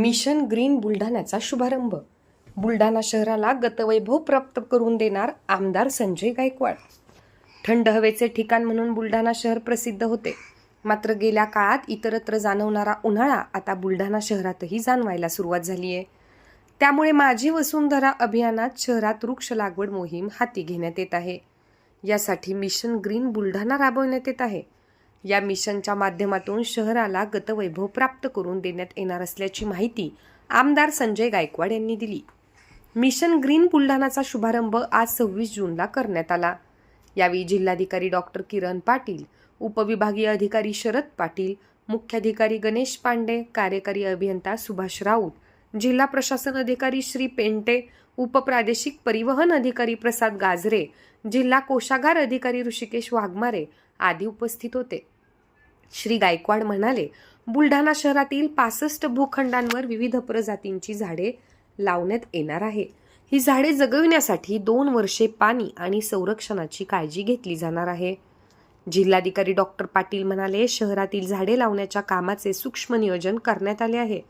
Mission green बुलढाण्याचा शुभारंभ. बुलढाणा शहराला गतवैभव प्राप्त करून देणार आमदार संजय गायकवाड. थंड हवेचे ठिकाण म्हणून बुलढाणा शहर प्रसिद्ध होते. मात्र गेल्या काळात इतरत्र जाणवणारा उन्हाळा आता बुलढाणा शहरातही जाणवायला सुरुवात झाली आहे त्यामुळे माझी वसुंधरा अभियानात शहरात वृक्ष लागवड मोहीम हाती घेण्यात येत आहे. यासाठी मिशन ग्रीन बुलढाणा राबवण्यात येत आहे. या मिशनच्या माध्यमातून शहराला गतवैभव प्राप्त करून देण्यात येणार असल्याची माहिती आमदार संजय गायकवाड यांनी दिली. मिशन ग्रीन बुलढाणाचा शुभारंभ आज सव्वीस जूनला करण्यात आला. यावेळी जिल्हाधिकारी डॉक्टर किरण पाटील उपविभागीय अधिकारी शरद पाटील मुख्याधिकारी गणेश पांडे कार्यकारी अभियंता सुभाष राऊत जिल्हा प्रशासन अधिकारी श्री पेंटे उपप्रादेशिक परिवहन अधिकारी प्रसाद गाजरे जिल्हा कोषागार अधिकारी ऋषिकेश वाघमारे आदी उपस्थित होते. श्री गायकवाड म्हणाले बुलढाणा शहरातील पासष्ट भूखंडांवर विविध प्रजातींची झाडे लावण्यात येणार आहे. ही झाडे जगविण्यासाठी दोन वर्षे पाणी आणि संरक्षणाची काळजी घेतली जाणार आहे. जिल्हाधिकारी डॉक्टर पाटील म्हणाले शहरातील झाडे लावण्याच्या कामाचे सूक्ष्म नियोजन करण्यात आले आहे.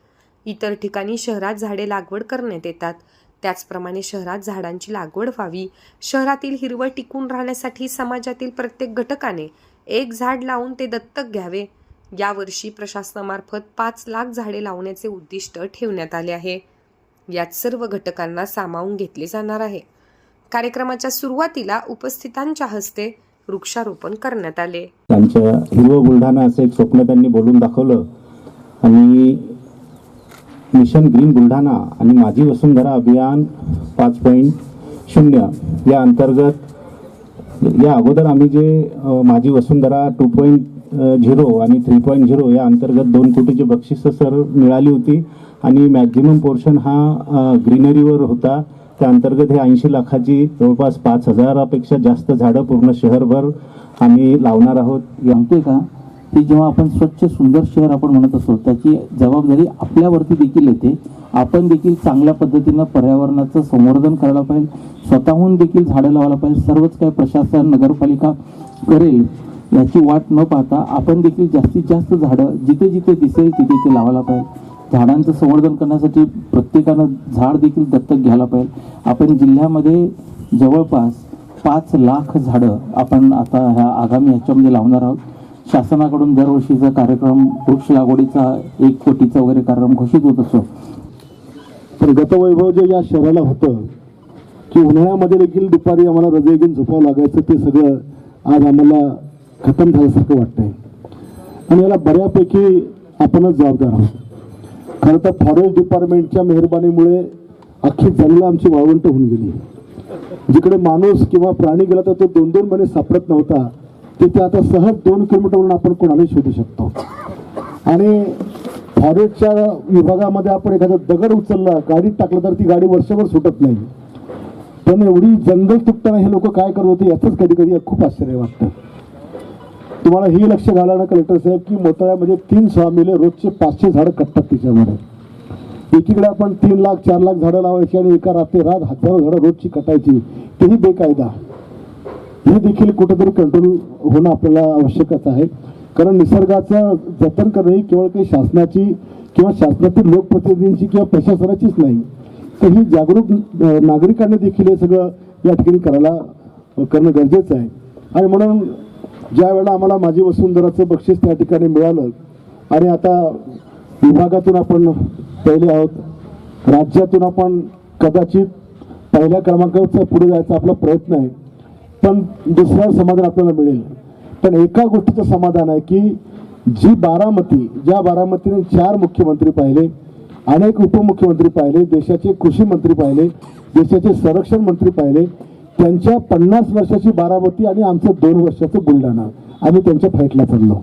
इतर ठिकाणी शहरात झाडे लागवड करण्यात येतात. त्याचप्रमाणे शहरात झाडांची लागवड व्हावी. शहरातील हिरवळ टिकून राहण्यासाठी समाजातील प्रत्येक घटकाने एक झाड लावून ते दत्तक घ्यावे. यावर्षी प्रशासनामार्फत पाच लाख झाडे लावण्याचे उद्दिष्ट ठेवण्यात आले आहे. यात सर्व घटकांना सामावून घेतले जाणार आहे. कार्यक्रमाच्या सुरुवातीला उपस्थितांच्या हस्ते वृक्षारोपण करण्यात आले. त्यांच्या हिरव बुलढाणा असं एक स्वप्न त्यांनी बोलून दाखवलं. मिशन ग्रीन बुलढाणा आणि माझी वसुंधरा अभियान पाच पॉईंट शून्य या अंतर्गत या अगोदर आम्ही जे Majhi Vasundhara two point zero आणि थ्री पॉईंट झिरो या अंतर्गत दोन कोटीची बक्षिसं सर मिळाली होती आणि मॅक्झिमम पोर्शन हा ग्रीनरीवर होता. त्या अंतर्गत हे ऐंशी लाखाची जवळपास पाच हजारापेक्षा जास्त झाडं पूर्ण शहरभर आम्ही लावणार आहोत. या का? की जेव्हा आपण स्वच्छ सुंदर शहर आपण म्हणत असतो त्याची जबाबदारी आपल्यावरती देखील येते. आपण देखील चांगल्या पद्धतीनं पर्यावरणाचं संवर्धन करायला पाहिजे. स्वतःहून देखील झाडं लावायला पाहिजे. सर्वच काही प्रशासन नगरपालिका करेल याची वाट न पाहता आपण देखील जास्तीत जास्त झाडं जिथे जिथे दिसेल तिथे ते लावायला पाहिजे. झाडांचं संवर्धन करण्यासाठी प्रत्येकानं झाड देखील दत्तक घ्यायला पाहिजे. आपण जिल्ह्यामध्ये जवळपास पाच लाख झाडं आपण आता ह्या आगामी ह्याच्यामध्ये लावणार आहोत. शासनाकडून दरवर्षीचा कार्यक्रम वृक्ष लागवडीचा एक कोटीचा वगैरे कार्यक्रम घोषित होत असतो. तर गतवैभव जे या शहराला होतं की उन्हाळ्यामध्ये देखील दुपारी आम्हाला रजे घेऊन झोपावं लागायचं ते सगळं आज आम्हाला खतम झाल्यासारखं वाटतंय. आणि याला बऱ्यापैकी आपणच जबाबदार आहोत. खरं तर फॉरेस्ट डिपार्टमेंटच्या मेहरबानीमुळे अख्खी जंगलं आमची वाळवंट होऊन गेली. जिकडे माणूस किंवा प्राणी गेला तर तो दोन दोन महिने सापडत नव्हता. तिथे आता सहज दोन किलोमीटरवरून आपण कोणालाही शोधू शकतो. आणि फॉरेस्टच्या विभागामध्ये आपण एखादा दगड उचलला गाडीत टाकलं तर ती गाडी वर्षभर सुटत नाही. पण एवढी जंगल तुटताना हे लोक काय करत होते याचंच कधी कधी खूप आश्चर्य वाटतं. तुम्हाला ही लक्ष घालायला कलेक्टर साहेब की मोताळ्यामध्ये तीन स्वामीले रोजचे पाचशे झाडं कटतात त्याच्यामध्ये एकीकडे आपण तीन लाख चार लाख झाडं लावायची आणि एका रात्री रात हजारो झाडं रोजची कटायची. तेही बेकायदा. हे देखील कुठेतरी कंट्रोल होणं आपल्याला आवश्यकच आहे. कारण निसर्गाचं जतन करणं ही केवळ काही शासनाची किंवा शासनातील लोकप्रतिनिधींची किंवा प्रशासनाचीच नाही. तर ही जागरूक नागरिकांनी देखील हे सगळं या ठिकाणी करायला करणं गरजेचं आहे. आणि म्हणून ज्या वेळेला आम्हाला माझी वसुंधराचं बक्षीस त्या ठिकाणी मिळालं आणि आता विभागातून आपण पहिले आहोत राज्यातून आपण कदाचित पहिल्या क्रमांकाचा पुढे जायचा आपला प्रयत्न आहे. पण दुसरा समाधान आपल्याला मिळेल. पण एका गोष्टीचं समाधान आहे की जी बारामती ज्या बारामतीने चार मुख्यमंत्री पाहिले अनेक उपमुख्यमंत्री पाहिले देशाचे कृषी मंत्री पाहिले देशाचे संरक्षण मंत्री पाहिले त्यांच्या पन्नास वर्षाची बारामती आणि आमचं दोन वर्षाचं बुलढाणा. आम्ही त्यांच्या फाईटला चाललो.